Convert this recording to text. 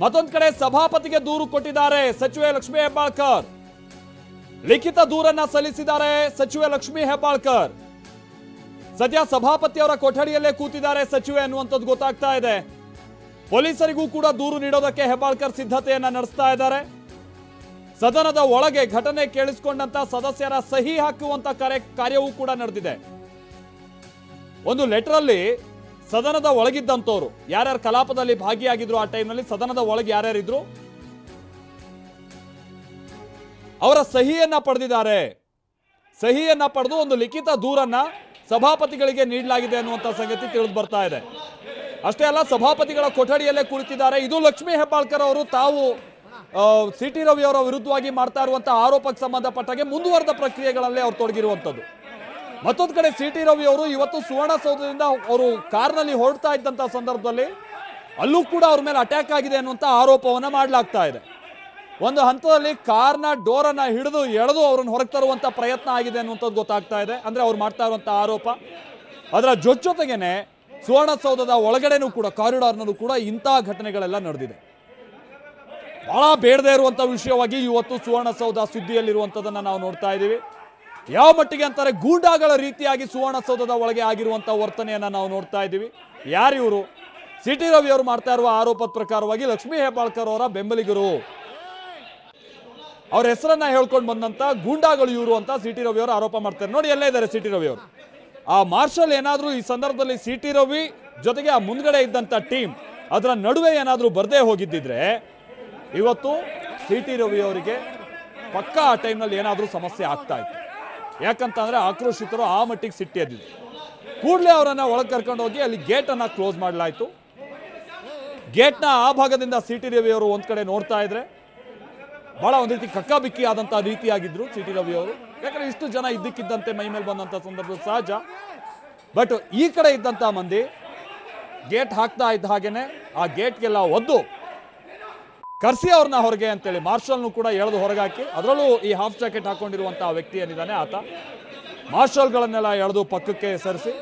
ಮತ್ತೊಂದ್ ಕಡೆ ಸಭಾಪತಿಗೆ ದೂರು ಕೊಟ್ಟಿದ್ದಾರೆ ಸಚಿವೆ ಲಕ್ಷ್ಮೀ ಹೆಬ್ಬಾಳ್ಕರ್. ಲಿಖಿತ ದೂರನ್ನ ಸಲ್ಲಿಸಿದ್ದಾರೆ ಸಚಿವೆ ಲಕ್ಷ್ಮೀ ಹೆಬ್ಬಾಳ್ಕರ್. ಸದ್ಯ ಸಭಾಪತಿಯವರ ಕೊಠಡಿಯಲ್ಲೇ ಕೂತಿದ್ದಾರೆ ಸಚಿವೆ ಅನ್ನುವಂಥದ್ದು ಗೊತ್ತಾಗ್ತಾ ಇದೆ. ಪೊಲೀಸರಿಗೂ ಕೂಡ ದೂರು ನೀಡೋದಕ್ಕೆ ಹೆಬ್ಬಾಳ್ಕರ್ ಸಿದ್ಧತೆಯನ್ನ ನಡೆಸ್ತಾ ಇದ್ದಾರೆ. ಸದನದ ಒಳಗೆ ಘಟನೆ ಕೇಳಿಸಿಕೊಂಡಂತ ಸದಸ್ಯರ ಸಹಿ ಹಾಕುವಂತ ಕಾರ್ಯ ಕಾರ್ಯವೂ ಕೂಡ ನಡೆದಿದೆ. ಒಂದು ಲೆಟರ್ ಅಲ್ಲಿ ಸದನದ ಒಳಗಿದ್ದಂಥವ್ರು ಯಾರ್ಯಾರು ಕಲಾಪದಲ್ಲಿ ಭಾಗಿಯಾಗಿದ್ರು ಆ ಟೈಮ್ನಲ್ಲಿ ಸದನದ ಒಳಗೆ ಯಾರ್ಯಾರಿದ್ರು ಅವರ ಸಹಿಯನ್ನ ಪಡೆದಿದ್ದಾರೆ. ಸಹಿಯನ್ನ ಪಡೆದು ಒಂದು ಲಿಖಿತ ದೂರನ್ನ ಸಭಾಪತಿಗಳಿಗೆ ನೀಡಲಾಗಿದೆ ಅನ್ನುವಂಥ ಸಂಗತಿ ತಿಳಿದು ಬರ್ತಾ ಇದೆ. ಅಷ್ಟೇ ಅಲ್ಲ, ಸಭಾಪತಿಗಳ ಕೊಠಡಿಯಲ್ಲೇ ಕುಳಿತಿದ್ದಾರೆ. ಇದು ಲಕ್ಷ್ಮೀ ಹೆಬ್ಬಾಳ್ಕರ್ ಅವರು ತಾವು ಸಿ ಟಿ ರವಿ ಅವರ ವಿರುದ್ಧವಾಗಿ ಮಾಡ್ತಾ ಇರುವಂತಹ ಆರೋಪಕ್ಕೆ ಸಂಬಂಧಪಟ್ಟಾಗೆ ಮುಂದುವರೆದ ಪ್ರಕ್ರಿಯೆಗಳಲ್ಲೇ ಅವ್ರು ತೊಡಗಿರುವಂಥದ್ದು ಮತ್ತೊಂದು ಕಡೆ ಸಿ ಟಿ ರವಿ ಅವರು ಇವತ್ತು ಸುವರ್ಣಸೌಧದಿಂದ ಅವರು ಕಾರ್ನಲ್ಲಿ ಹೊರಡ್ತಾ ಇದ್ದಂಥ ಸಂದರ್ಭದಲ್ಲಿ ಅಲ್ಲೂ ಕೂಡ ಅವ್ರ ಮೇಲೆ ಅಟ್ಯಾಕ್ ಆಗಿದೆ ಅನ್ನುವಂಥ ಆರೋಪವನ್ನ ಮಾಡಲಾಗ್ತಾ ಇದೆ. ಒಂದು ಹಂತದಲ್ಲಿ ಕಾರ್ನ ಡೋರನ್ನ ಹಿಡಿದು ಎಳೆದು ಅವ್ರನ್ನ ಹೊರಗೆ ತರುವಂತ ಪ್ರಯತ್ನ ಆಗಿದೆ ಅನ್ನುವಂಥದ್ದು ಗೊತ್ತಾಗ್ತಾ ಇದೆ. ಅಂದ್ರೆ ಅವ್ರು ಮಾಡ್ತಾ ಇರುವಂತ ಆರೋಪ. ಅದರ ಜೊತೆಗೇನೆ ಸುವರ್ಣಸೌಧದ ಒಳಗಡೆನೂ ಕೂಡ, ಕಾರಿಡಾರ್ನಲ್ಲೂ ಕೂಡ ಇಂತಹ ಘಟನೆಗಳೆಲ್ಲ ನಡೆದಿದೆ. ಬಹಳ ಬೇಡದೇ ಇರುವಂತ ವಿಷಯವಾಗಿ ಇವತ್ತು ಸುವರ್ಣಸೌಧ ಸುದ್ದಿಯಲ್ಲಿರುವಂಥದ್ದನ್ನ ನಾವು ನೋಡ್ತಾ ಇದ್ದೀವಿ. ಯಾವ ಮಟ್ಟಿಗೆ ಅಂತಾರೆ ಗೂಂಡಾಗಳ ರೀತಿಯಾಗಿ ಸುವರ್ಣಸೌಧದ ಒಳಗೆ ಆಗಿರುವಂತ ವರ್ತನೆಯನ್ನ ನಾವು ನೋಡ್ತಾ ಇದ್ದೀವಿ. ಯಾರು ಇವರು? ಸಿ ಟಿ ರವಿ ಅವರು ಮಾಡ್ತಾ ಇರುವ ಆರೋಪದ ಪ್ರಕಾರವಾಗಿ ಲಕ್ಷ್ಮೀ ಹೆಬ್ಬಾಳ್ಕರ್ ಅವರ ಬೆಂಬಲಿಗರು. ಅವ್ರ ಹೆಸರನ್ನ ಹೇಳ್ಕೊಂಡು ಬಂದಂತ ಗೂಂಡಾಗಳು ಇವರು ಅಂತ ಸಿ ಟಿ ರವಿ ಅವರು ಆರೋಪ ಮಾಡ್ತಾರೆ. ನೋಡಿ, ಎಲ್ಲ ಇದ್ದಾರೆ ಸಿ ಟಿ ರವಿ ಅವರು. ಆ ಮಾರ್ಷಲ್ ಏನಾದರೂ ಈ ಸಂದರ್ಭದಲ್ಲಿ ಸಿ ಟಿ ರವಿ ಜೊತೆಗೆ ಆ ಮುಂದ್ಗಡೆ ಇದ್ದಂತ ಟೀಮ್ ಅದರ ನಡುವೆ ಏನಾದರೂ ಬರದೇ ಹೋಗಿದ್ದಿದ್ರೆ ಇವತ್ತು ಸಿ ಟಿ ರವಿ ಅವರಿಗೆ ಪಕ್ಕ ಆ ಟೈಮ್ನಲ್ಲಿ ಏನಾದರೂ ಸಮಸ್ಯೆ ಆಗ್ತಾ ಇತ್ತು. ಯಾಕಂತಂದ್ರೆ ಆಕ್ರೋಶಿತರು ಆ ಮಟ್ಟಿಗೆ ಸಿಟ್ಟಿ ಎದ್ದಿದ್ರು. ಕೂಡಲೇ ಅವರನ್ನು ಒಳಗೆ ಕರ್ಕೊಂಡು ಹೋಗಿ ಅಲ್ಲಿ ಗೇಟನ್ನು ಕ್ಲೋಸ್ ಮಾಡಲಾಯಿತು. ಗೇಟ್ನ ಆ ಭಾಗದಿಂದ ಸಿ ಟಿ ರವಿ ಅವರು ಒಂದ್ ಕಡೆ ನೋಡ್ತಾ ಇದ್ರೆ ಬಹಳ ಒಂದು ರೀತಿ ಕಕ್ಕಾಬಿಕ್ಕಿ ಆದಂತ ರೀತಿಯಾಗಿದ್ದರು ಸಿ ಟಿ ರವಿಯವರು ಯಾಕಂದ್ರೆ ಇಷ್ಟು ಜನ ಇದ್ದಕ್ಕಿದ್ದಂತೆ ಮೈ ಮೇಲೆ ಬಂದಂತ ಸಂದರ್ಭ ಸಹಜ. ಬಟ್ ಈ ಕಡೆ ಇದ್ದಂತ ಮಂದಿ ಗೇಟ್ ಹಾಕ್ತಾ ಇದ್ದ ಹಾಗೇನೆ ಆ ಗೇಟ್ಗೆಲ್ಲ ಒದ್ದು ಕರ್ಸಿ ಅವ್ರನ್ನ ಹೊರಗೆ ಅಂತೇಳಿ ಮಾರ್ಷಲ್ನು ಕೂಡ ಎಳೆದು ಹೊರಗಾಕಿ, ಅದರಲ್ಲೂ ಈ ಹಾಫ್ ಜಾಕೆಟ್ ಹಾಕೊಂಡಿರುವಂತಹ ವ್ಯಕ್ತಿ ಏನಿದ್ದಾನೆ ಆತ. ಮಾರ್ಷಲ್ಗಳನ್ನೆಲ್ಲ ಎಳೆದು ಪಕ್ಕಕ್ಕೆ ಸರಿಸಿ.